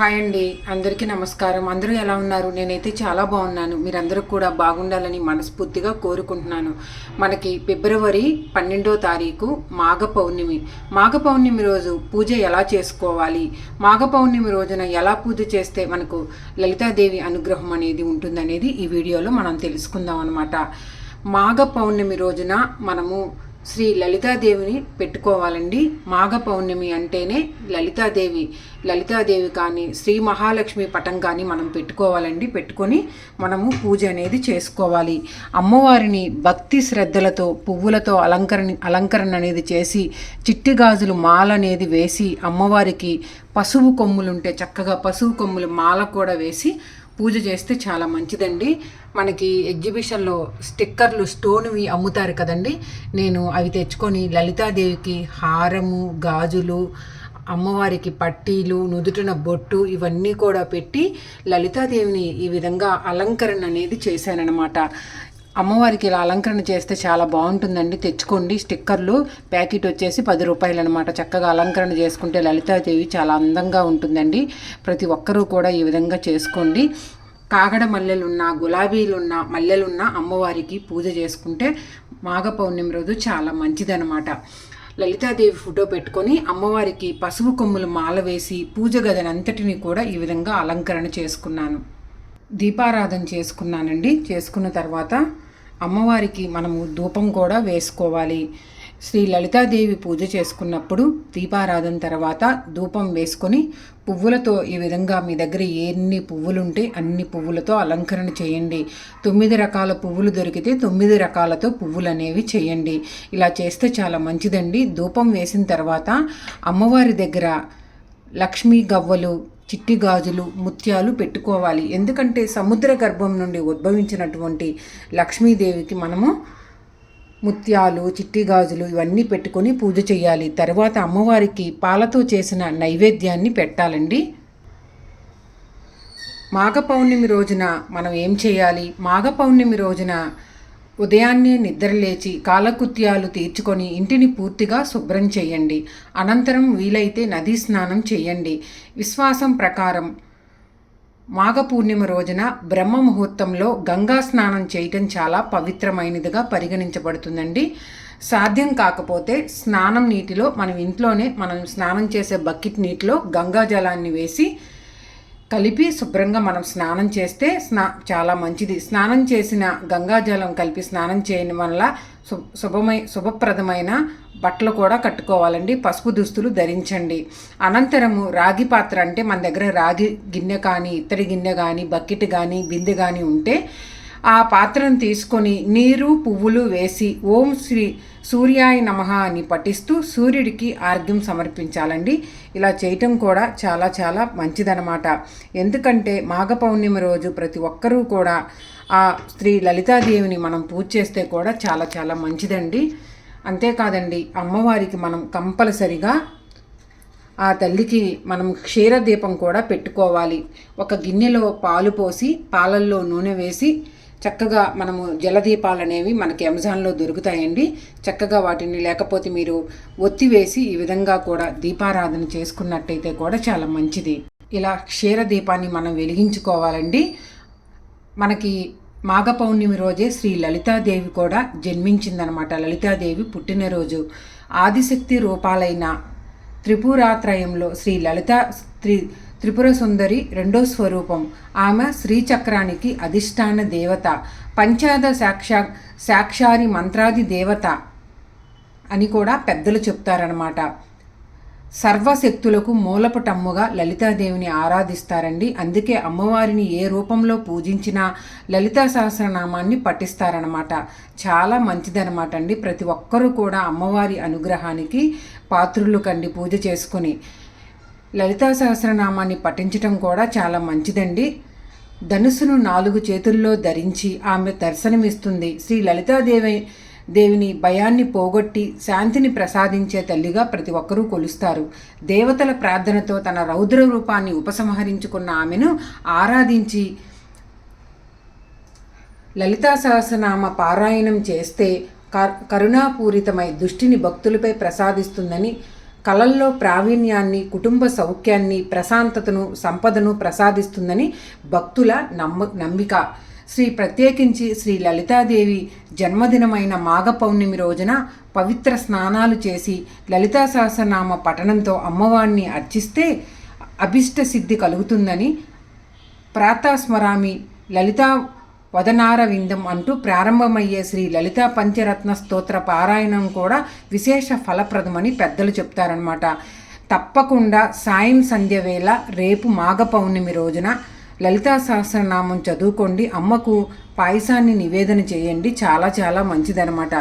Hi అండి. అందరికీ నమస్కారం. అందరూ ఎలా ఉన్నారు? నేనైతే చాలా బాగున్నాను. మీరందరూ కూడా బాగుండాలని మనస్ఫూర్తిగా కోరుకుంటున్నాను. మనకి ఫిబ్రవరి పన్నెండో తారీఖు మాఘ పౌర్ణమి. మాఘ పౌర్ణమి రోజు పూజ ఎలా చేసుకోవాలి? మాఘ పౌర్ణమి రోజున ఎలా పూజ చేస్తే మనకు లలితాదేవి అనుగ్రహం అనేది ఉంటుందనేది ఈ వీడియోలో మనం తెలుసుకుందాం అనమాట మాఘ పౌర్ణమి రోజున మనము శ్రీ లలితాదేవిని పెట్టుకోవాలండి. మాఘ పౌర్ణమి అంటేనే లలితాదేవి లలితాదేవి కానీ శ్రీ మహాలక్ష్మి పటం కానీ మనం పెట్టుకోవాలండి. పెట్టుకొని మనము పూజ అనేది చేసుకోవాలి. అమ్మవారిని భక్తి శ్రద్ధలతో పువ్వులతో అలంకరణ అలంకరణ అనేది చేసి చిట్టి గాజులు మాల అనేది వేసి అమ్మవారికి పసుపు కొమ్ములుంటే చక్కగా పసుపు కొమ్ములు మాల కూడా వేసి పూజ చేస్తే చాలా మంచిదండి. మనకి ఎగ్జిబిషన్లో స్టిక్కర్లు స్టోన్వి అమ్ముతారు కదండి. నేను అవి తెచ్చుకొని లలితాదేవికి హారము గాజులు అమ్మవారికి పట్టీలు నుదుటిన బొట్టు ఇవన్నీ కూడా పెట్టి లలితాదేవిని ఈ విధంగా అలంకరణ అనేది చేశానన్నమాట. అమ్మవారికి ఇలా అలంకరణ చేస్తే చాలా బాగుంటుందండి. తెచ్చుకోండి స్టిక్కర్లు. ప్యాకెట్ వచ్చేసి పది రూపాయలు అనమాట చక్కగా అలంకరణ చేసుకుంటే లలితాదేవి చాలా అందంగా ఉంటుందండి. ప్రతి ఒక్కరూ కూడా ఈ విధంగా చేసుకోండి. కాగడ మల్లెలున్నా గులాబీలున్న మల్లెలున్నా అమ్మవారికి పూజ చేసుకుంటే మాఘ పౌర్ణమి రోజు చాలా మంచిదనమాట లలితాదేవి ఫోటో పెట్టుకొని అమ్మవారికి పసుపు కొమ్ములు మాల వేసి పూజ గదనంతటిని కూడా ఈ విధంగా అలంకరణ చేసుకున్నాను. దీపారాధన చేసుకున్నానండి. చేసుకున్న తర్వాత అమ్మవారికి మనము ధూపం కూడా వేసుకోవాలి. శ్రీ లలితాదేవి పూజ చేసుకున్నప్పుడు దీపారాధన తర్వాత ధూపం వేసుకొని పువ్వులతో ఈ విధంగా మీ దగ్గర ఎన్ని పువ్వులుంటే అన్ని పువ్వులతో అలంకరణ చేయండి. తొమ్మిది రకాల పువ్వులు దొరికితే తొమ్మిది రకాలతో పువ్వులు అనేవి చేయండి. ఇలా చేస్తే చాలా మంచిదండి. ధూపం వేసిన తర్వాత అమ్మవారి దగ్గర లక్ష్మీ గవ్వలు చిట్టి గాజులు ముత్యాలు పెట్టుకోవాలి. ఎందుకంటే సముద్ర గర్భం నుండి ఉద్భవించినటువంటి లక్ష్మీదేవికి మనము ముత్యాలు చిట్టి గాజులు ఇవన్నీ పెట్టుకొని పూజ చేయాలి తర్వాత అమ్మవారికి పాలతో చేసిన నైవేద్యాన్ని పెట్టాలండి. మాఘ పౌర్ణమి రోజున మనం ఏం చేయాలి? మాఘ పౌర్ణమి రోజున ఉదయాన్నే నిద్రలేచి కాలకృత్యాలు తీర్చుకొని ఇంటిని పూర్తిగా శుభ్రం చేయండి. అనంతరం వీలైతే నదీ స్నానం చేయండి. విశ్వాసం ప్రకారం మాఘ పూర్ణిమ రోజున బ్రహ్మ ముహూర్తంలో గంగా స్నానం చేయటం చాలా పవిత్రమైనదిగా పరిగణించబడుతుందండి. సాధ్యం కాకపోతే స్నానం నీటిలో మనం ఇంట్లోనే మనం స్నానం చేసే బకెట్ నీటిలో గంగా జలాన్ని వేసి కలిపి శుభ్రంగా మనం స్నానం చేస్తే స్నా చాలా మంచిది. స్నానం చేసిన గంగాజలం కలిపి స్నానం చేయడం వల్ల శుభమై శుభప్రదమైన బట్టలు కూడా కట్టుకోవాలండి. పసుపు దుస్తులు ధరించండి. అనంతరము రాగి పాత్ర అంటే మన దగ్గర రాగి గిన్నె కానీ ఇత్తడి గిన్నె కానీ బకెట్ కానీ బిందె కానీ ఉంటే ఆ పాత్రను తీసుకొని నీరు పువ్వులు వేసి ఓం శ్రీ సూర్యాయ నమ అని పఠిస్తూ సూర్యుడికి ఆర్ఘ్యం సమర్పించాలండి. ఇలా చేయటం కూడా చాలా చాలా మంచిదనమాట ఎందుకంటే మాఘ పౌర్ణమి రోజు ప్రతి ఒక్కరూ కూడా ఆ స్త్రీ లలితాదేవిని మనం పూజ చేస్తే కూడా చాలా చాలా మంచిదండి. అంతేకాదండి అమ్మవారికి మనం కంపల్సరిగా ఆ తల్లికి మనం క్షీరదీపం కూడా పెట్టుకోవాలి. ఒక గిన్నెలో పాలు పోసి పాలల్లో నూనె వేసి చక్కగా మనము జలదీపాలు అనేవి మనకి అమెజాన్లో దొరుకుతాయండి. చక్కగా వాటిని లేకపోతే మీరు ఒత్తి వేసి ఈ విధంగా కూడా దీపారాధన చేసుకున్నట్టయితే కూడా చాలా మంచిది. ఇలా క్షీర దీపాన్ని మనం వెలిగించుకోవాలండి. మనకి మాఘ పౌర్ణమి రోజే శ్రీ లలితాదేవి కూడా జన్మించిందనమాట లలితాదేవి పుట్టినరోజు. ఆదిశక్తి రూపాలైన త్రిపురాత్రయంలో శ్రీ లలిత త్రి త్రిపుర సుందరి రెండో స్వరూపం. ఆమె శ్రీచక్రానికి అధిష్టాన దేవత పంచాద సాక్షా సాక్షారి మంత్రాది దేవత అని కూడా పెద్దలు చెప్తారనమాట సర్వశక్తులకు మూలపటమ్ముగా లలితాదేవిని ఆరాధిస్తారండి. అందుకే అమ్మవారిని ఏ రూపంలో పూజించినా లలితా సహస్రనామాన్ని పఠిస్తారనమాట చాలా మంచిదనమాట అండి ప్రతి ఒక్కరూ కూడా అమ్మవారి అనుగ్రహానికి పాత్రులు కండి పూజ చేసుకుని. లలితా సహస్రనామాన్ని పఠించటం కూడా చాలా మంచిదండి. ధనుసును నాలుగు చేతుల్లో ధరించి ఆమె దర్శనమిస్తుంది. శ్రీ లలితాదేవి దేవిని భయాన్ని పోగొట్టి శాంతిని ప్రసాదించే తల్లిగా ప్రతి ఒక్కరూ కొలుస్తారు. దేవతల ప్రార్థనతో తన రౌద్ర రూపాన్ని ఉపసంహరించుకున్న ఆమెను ఆరాధించి లలితా సహస్రనామ పారాయణం చేస్తే కరుణాపూరితమై దుష్టిని భక్తులపై ప్రసాదిస్తుందని కళల్లో ప్రావీణ్యాన్ని కుటుంబ సౌఖ్యాన్ని ప్రశాంతతను సంపదను ప్రసాదిస్తుందని భక్తుల నమ్మ నమ్మిక. శ్రీ ప్రత్యేకించి శ్రీ లలితాదేవి జన్మదినమైన మాఘ పౌర్ణమి రోజున పవిత్ర స్నానాలు చేసి లలితా సహస్రనామ పఠనంతో అమ్మవారిని అర్చిస్తే అభిష్ట సిద్ధి కలుగుతుందని ప్రాతస్మరామి లలితా వదనార విందం అంటూ ప్రారంభమయ్యే శ్రీ లలితా పంచరత్న స్తోత్ర పారాయణం కూడా విశేష ఫలప్రదమని పెద్దలు చెప్తారనమాట తప్పకుండా సాయం సంధ్య వేళ రేపు మాఘ పౌర్ణమి రోజున లలితా సహస్రనామం చదువుకోండి. అమ్మకు పాయసాన్ని నివేదన చేయండి. చాలా చాలా మంచిదనమాట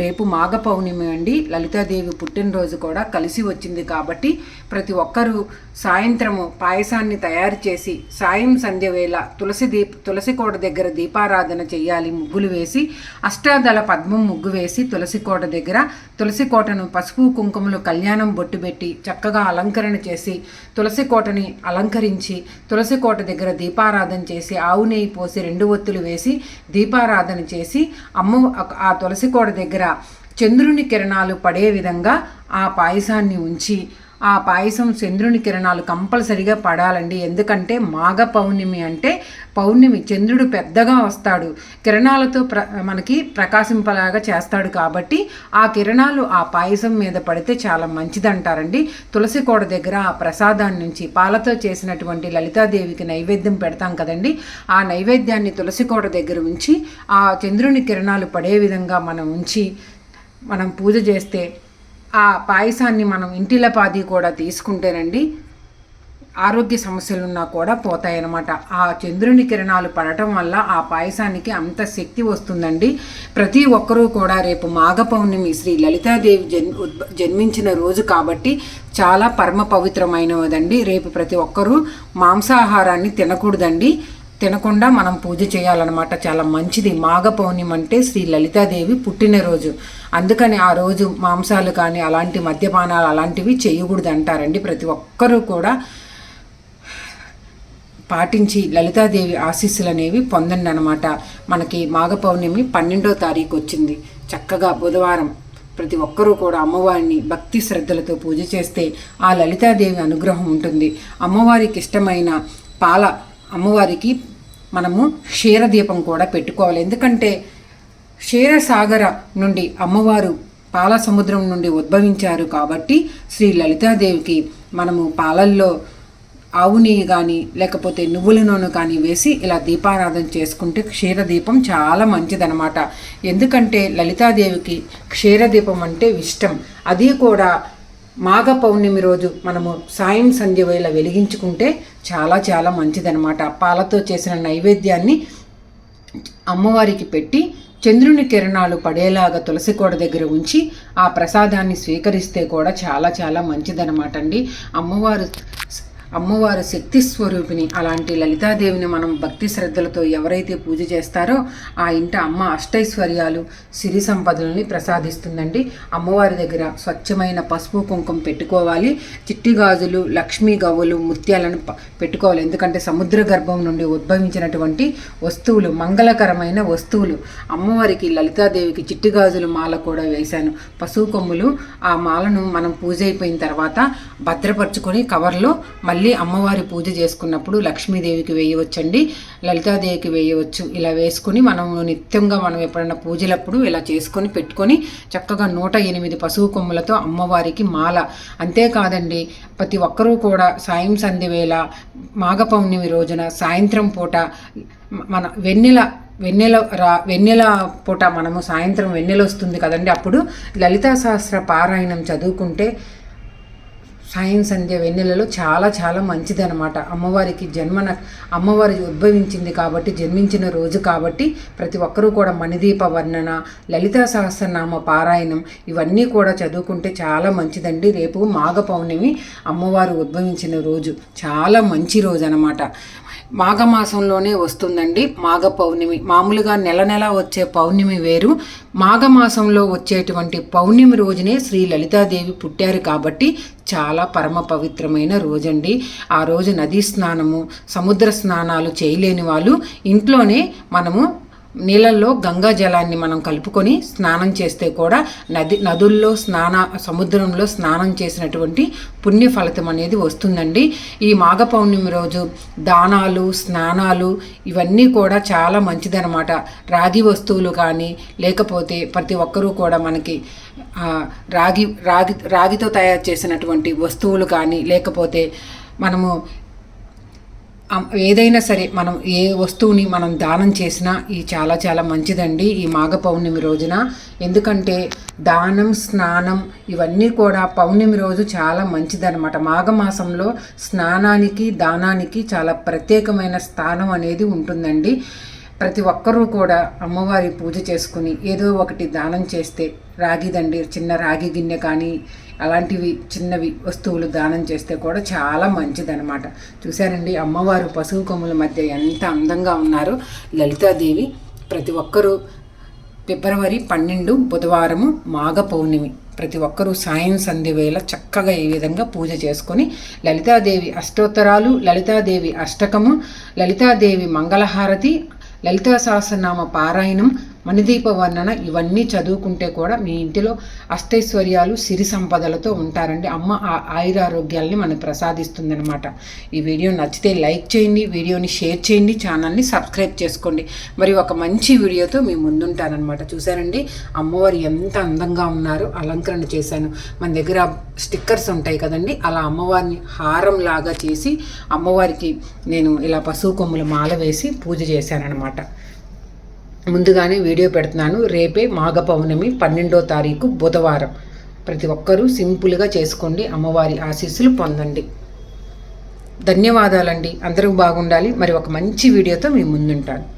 రేపు మాఘ పౌర్ణమి అండి. లలితాదేవి పుట్టినరోజు కూడా కలిసి వచ్చింది కాబట్టి ప్రతి ఒక్కరూ సాయంత్రము పాయసాన్ని తయారు చేసి సాయం సంధ్య వేళ తులసి దీప్ తులసి కోట దగ్గర దీపారాధన చేయాలి ముగ్గులు వేసి అష్టాదళ పద్మం ముగ్గు వేసి తులసి కోట దగ్గర తులసి కోటను పసుపు కుంకుమలు కళ్యాణం బొట్టు పెట్టి చక్కగా అలంకరణ చేసి తులసి కోటని అలంకరించి తులసి కోట దగ్గర దీపారాధన చేసి ఆవు నెయ్యి పోసి రెండు ఒత్తులు వేసి దీపారాధన చేసి అమ్మ ఆ తులసి కోడ దగ్గర చంద్రుని కిరణాలు పడే విధంగా ఆ పాయసాన్ని ఉంచి ఆ పాయసం చంద్రుని కిరణాలు కంపల్సరిగా పడాలండి. ఎందుకంటే మాఘ పౌర్ణమి అంటే పౌర్ణమి చంద్రుడు పెద్దగా వస్తాడు. కిరణాలతో ప్ర మనకి ప్రకాశింపలాగా చేస్తాడు కాబట్టి ఆ కిరణాలు ఆ పాయసం మీద పడితే చాలా మంచిదంటారండి. తులసి కోడ దగ్గర ఆ ప్రసాదాన్ని నుంచి పాలతో చేసినటువంటి లలితాదేవికి నైవేద్యం పెడతాం కదండి. ఆ నైవేద్యాన్ని తులసి కోట దగ్గర ఉంచి ఆ చంద్రుని కిరణాలు పడే విధంగా మనం ఉంచి మనం పూజ చేస్తే ఆ పాయసాన్ని మనం ఇంటిలపాది కూడా తీసుకుంటేనండి ఆరోగ్య సమస్యలున్నా కూడా పోతాయన్నమాట. ఆ చంద్రుని కిరణాలు పడటం వల్ల ఆ పాయసానికి అంత శక్తి వస్తుందండి. ప్రతి ఒక్కరూ కూడా రేపు మాఘ పౌర్ణమి శ్రీ లలితాదేవి జన్ జన్మించిన రోజు కాబట్టి చాలా పరమ పవిత్రమైనదండి రేపు ప్రతి ఒక్కరూ మాంసాహారాన్ని తినకూడదండి. తినకుండా మనం పూజ చేయాలన్నమాట. చాలా మంచిది. మాఘ అంటే శ్రీ లలితాదేవి పుట్టినరోజు. అందుకని ఆ రోజు మాంసాలు కానీ అలాంటి మద్యపానాలు అలాంటివి చేయకూడదు అంటారండి ప్రతి ఒక్కరూ కూడా. పాటించి లలితాదేవి ఆశీస్సులు అనేవి పొందండి అనమాట మనకి మాఘ పౌర్ణమి పన్నెండో తారీఖు వచ్చింది. చక్కగా బుధవారం ప్రతి ఒక్కరూ కూడా అమ్మవారిని భక్తి శ్రద్ధలతో పూజ చేస్తే ఆ లలితాదేవి అనుగ్రహం ఉంటుంది. అమ్మవారికి ఇష్టమైన పాల అమ్మవారికి మనము క్షీరదీపం కూడా పెట్టుకోవాలి. ఎందుకంటే క్షీరసాగర నుండి అమ్మవారు పాల సముద్రం నుండి ఉద్భవించారు కాబట్టి శ్రీ లలితాదేవికి మనము పాలల్లో ఆవు నెయ్యి కానీ లేకపోతే నువ్వుల నూనె కానీ వేసి ఇలా దీపారాధన చేసుకుంటే క్షీరదీపం చాలా మంచిదనమాట ఎందుకంటే లలితాదేవికి క్షీరదీపం అంటే ఇష్టం. అది కూడా మాఘ పౌర్ణమి రోజు మనము సాయం సంధ్య వేళ వెలిగించుకుంటే చాలా చాలా మంచిదనమాట పాలతో చేసిన నైవేద్యాన్ని అమ్మవారికి పెట్టి చంద్రుని కిరణాలు పడేలాగా తులసి కోడ దగ్గర ఉంచి ఆ ప్రసాదాన్ని స్వీకరిస్తే కూడా చాలా చాలా మంచిదనమాట అండి. అమ్మవారు అమ్మవారు శక్తి స్వరూపిణి అలాంటి లలితాదేవిని మనం భక్తి శ్రద్ధలతో ఎవరైతే పూజ చేస్తారో ఆ ఇంట అమ్మ అష్టైశ్వర్యాలు సిరి సంపదలని ప్రసాదిస్తుందండి. అమ్మవారి దగ్గర స్వచ్ఛమైన పసుపు కుంకుమ పెట్టుకోవాలి. చిట్టి గాజులు లక్ష్మీ గవ్వలు ముత్యాలను పెట్టుకోవాలి. ఎందుకంటే సముద్ర గర్భం నుండి ఉద్భవించినటువంటి వస్తువులు మంగళకరమైన వస్తువులు. అమ్మవారికి లలితాదేవికి చిట్టి గాజులు మాల కూడా వేశాను. పసుపు కొమ్ములు ఆ మాలను మనం పూజ అయిపోయిన తర్వాత భద్రపరుచుకొని కవర్లో మళ్ళీ మళ్ళీ అమ్మవారి పూజ చేసుకున్నప్పుడు లక్ష్మీదేవికి వేయవచ్చండి లలితాదేవికి వేయవచ్చు. ఇలా వేసుకుని మనం నిత్యంగా మనం ఎప్పుడైనా పూజలప్పుడు ఇలా చేసుకొని పెట్టుకొని చక్కగా నూట ఎనిమిది పశువు కొమ్ములతో అమ్మవారికి మాల. అంతేకాదండి ప్రతి ఒక్కరూ కూడా సాయం సంధి వేళ మాఘ పౌర్ణమి రోజున సాయంత్రం పూట మన వెన్నెల వెన్నెల రా వెన్నెల పూట మనము సాయంత్రం వెన్నెల వస్తుంది కదండి. అప్పుడు లలితా సహస్ర పారాయణం చదువుకుంటే సాయం సంధ్య వెన్నెలలో చాలా చాలా మంచిదనమాట అమ్మవారికి జన్మన అమ్మవారి ఉద్భవించింది కాబట్టి జన్మించిన రోజు కాబట్టి ప్రతి ఒక్కరూ కూడా మణిదీప వర్ణన లలితా సహస్రనామ పారాయణం ఇవన్నీ కూడా చదువుకుంటే చాలా మంచిదండి. రేపు మాఘ పౌర్ణమి అమ్మవారు ఉద్భవించిన రోజు. చాలా మంచి రోజు అనమాట మాఘమాసంలోనే వస్తుందండి. మాఘ పౌర్ణమి మామూలుగా నెల నెల వచ్చే పౌర్ణమి వేరు. మాఘమాసంలో వచ్చేటువంటి పౌర్ణమి రోజునే శ్రీ లలితాదేవి పుట్టారు కాబట్టి చాలా పరమ పవిత్రమైన రోజండి. ఆ రోజు నదీ స్నానము సముద్ర స్నానాలు చేయలేని వాళ్ళు ఇంట్లోనే మనము నీళ్ళల్లో గంగా జలాన్ని మనం కలుపుకొని స్నానం చేస్తే కూడా నది నదుల్లో స్నాన సముద్రంలో స్నానం చేసినటువంటి పుణ్య ఫలితం అనేది వస్తుందండి. ఈ మాఘ పౌర్ణమి రోజు దానాలు స్నానాలు ఇవన్నీ కూడా చాలా మంచిదనమాట రాగి వస్తువులు కానీ లేకపోతే ప్రతి ఒక్కరూ కూడా మనకి రాగి రాగి రాగితో తయారు చేసినటువంటి వస్తువులు కానీ లేకపోతే మనము ఏదైనా సరే మనం ఏ వస్తువుని మనం దానం చేసినా ఈ చాలా చాలా మంచిదండి ఈ మాఘ పౌర్ణమి రోజున. ఎందుకంటే దానం స్నానం ఇవన్నీ కూడా పౌర్ణమి రోజు చాలా మంచిదన్నమాట. మాఘమాసంలో స్నానానికి దానానికి చాలా ప్రత్యేకమైన స్థానం అనేది ఉంటుందండి. ప్రతి ఒక్కరూ కూడా అమ్మవారి పూజ చేసుకుని ఏదో ఒకటి దానం చేస్తే రాగిదండి చిన్న రాగి గిన్నె కానీ అలాంటివి చిన్నవి వస్తువులు దానం చేస్తే కూడా చాలా మంచిదనమాట చూశారండి అమ్మవారు పశువు కొమ్ముల మధ్య ఎంత అందంగా ఉన్నారో. లలితాదేవి ప్రతి ఒక్కరూ ఫిబ్రవరి పన్నెండు బుధవారము మాఘ పౌర్ణమి ప్రతి ఒక్కరూ సాయం సంధి వేళ చక్కగా ఈ విధంగా పూజ చేసుకొని లలితాదేవి అష్టోత్తరాలు లలితాదేవి అష్టకము లలితాదేవి మంగళహారతి లలితా సహస్రనామ పారాయణం మణిదీప వర్ణన ఇవన్నీ చదువుకుంటే కూడా మీ ఇంటిలో అష్టైశ్వర్యాలు సిరి సంపదలతో ఉంటారండి. అమ్మ ఆ ఆయురారోగ్యాల్ని మనకు ప్రసాదిస్తుందనమాట ఈ వీడియో నచ్చితే లైక్ చేయండి వీడియోని షేర్ చేయండి ఛానల్ని సబ్స్క్రైబ్ చేసుకోండి. మరి ఒక మంచి వీడియోతో మీ ముందుంటానమాట చూసారండి అమ్మవారు ఎంత అందంగా ఉన్నారో అలంకరణ చేశాను. మన దగ్గర స్టిక్కర్స్ ఉంటాయి కదండి? అలా అమ్మవారిని హారం లాగా చేసి అమ్మవారికి నేను ఇలా పశువు కొమ్ముల మాల వేసి పూజ చేశానన్నమాట. ముందుగానే వీడియో పెడుతున్నాను. రేపే మాఘ పౌర్ణమి పన్నెండో తారీఖు బుధవారం. ప్రతి ఒక్కరూ సింపుల్గా చేసుకోండి. అమ్మవారి ఆశీస్సులు పొందండి. ధన్యవాదాలండి. అందరూ బాగుండాలి. మరి ఒక మంచి వీడియోతో మీ ముందుంటాను.